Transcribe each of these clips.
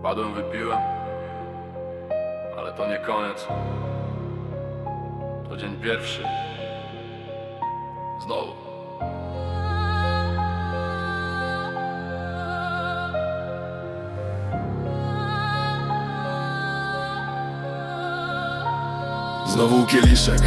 Wpadłem, wypiłem, ale to nie koniec. To dzień pierwszy. Znowu. Znowu kieliszek,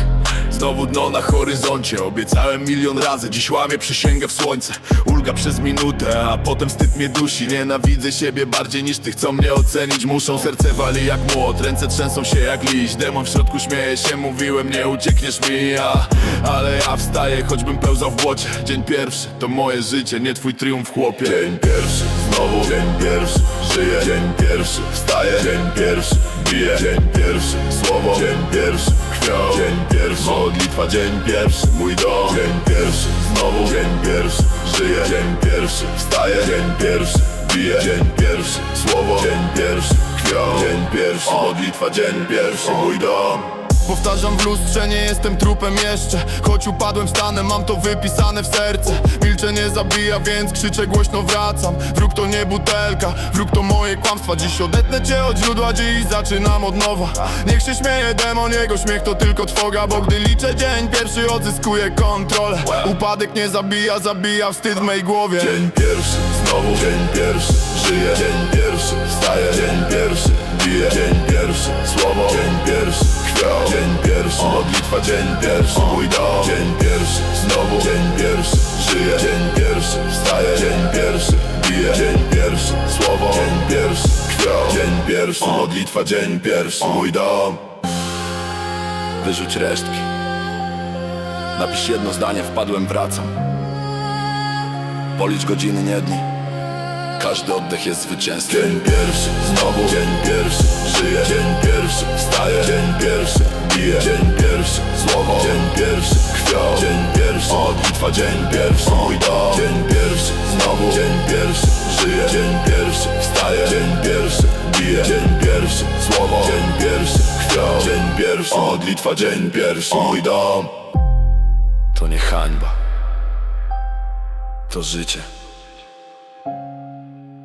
znowu dno na horyzoncie. Obiecałem milion razy, dziś łamię przysięgę w słońce. Ulga przez minutę, a potem wstyd mnie dusi. Nienawidzę siebie bardziej niż tych, co mnie ocenić muszą. Serce wali jak młot, ręce trzęsą się jak liść. Demon w środku śmieje się, mówiłem nie uciekniesz mi ja Ale ja wstaję, choćbym pełzał w błocie. Dzień pierwszy, to moje życie, nie twój triumf chłopie. Dzień pierwszy, znowu dzień pierwszy Żyję, dzień pierwszy, wstaję. Dzień pierwszy, biję. Dzień pierwszy, słowo. Dzień pierwszy, pierwszy, modlitwa Dzień pierwszy, mój dom. Dzień pierwszy, znowu Dzień pierwszy. Żyję, dzień pierwszy, wstaję Dzień pierwszy, biję Dzień pierwszy, słowo Dzień pierwszy, krwią Dzień pierwszy, modlitwa Dzień pierwszy, mój dom Powtarzam w lustrze, nie jestem trupem jeszcze. Choć upadłem stanem, mam to wypisane w serce. Milczenie zabija, więc krzyczę głośno wracam. Wróg to nie butelka, wróg to moje kłamstwa. Dziś odetnę cię od źródła, dziś zaczynam od nowa. Niech się śmieje demon, jego śmiech to tylko trwoga Bo gdy liczę dzień pierwszy, odzyskuję kontrolę. Upadek nie zabija, zabija wstyd w mej głowie. Dzień pierwszy, znowu dzień pierwszy Żyję, dzień pierwszy, wstaję. Dzień pierwszy, biję Dzień pierwszy, słowo. Dzień pierwszy, modlitwa Dzień pierwszy, mój dom. Dzień pierwszy, znowu Dzień pierwszy Żyję, dzień pierwszy, wstaję. Dzień pierwszy, biję Dzień pierwszy, słowo. Dzień pierwszy, krwią Dzień pierwszy, modlitwa Dzień pierwszy, mój dom. Wyrzuć resztki. Napisz jedno zdanie, wpadłem, wracam. Policz godziny, nie dni. Każdy oddech jest zwycięstwem. Dzień pierwszy, znowu dzień pierwszy modlitwa Dzień pierwszy, mój Dzień pierwszy, znowu dzień pierwszy Żyję, dzień pierwszy, wstaję. Dzień pierwszy, biję. Dzień pierwszy, słowo. Dzień pierwszy, krwią. Dzień pierwszy, modlitwa. Dzień pierwszy, mój dom. To nie hańba. To życie.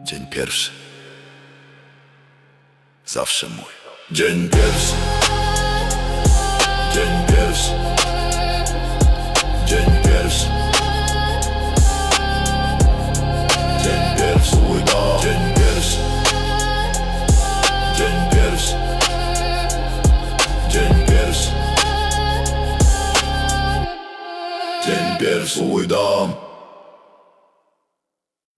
Dzień pierwszy. Zawsze mój. Dzień pierwszy. Pierwszy. Dzień pierwszy. Mój dom.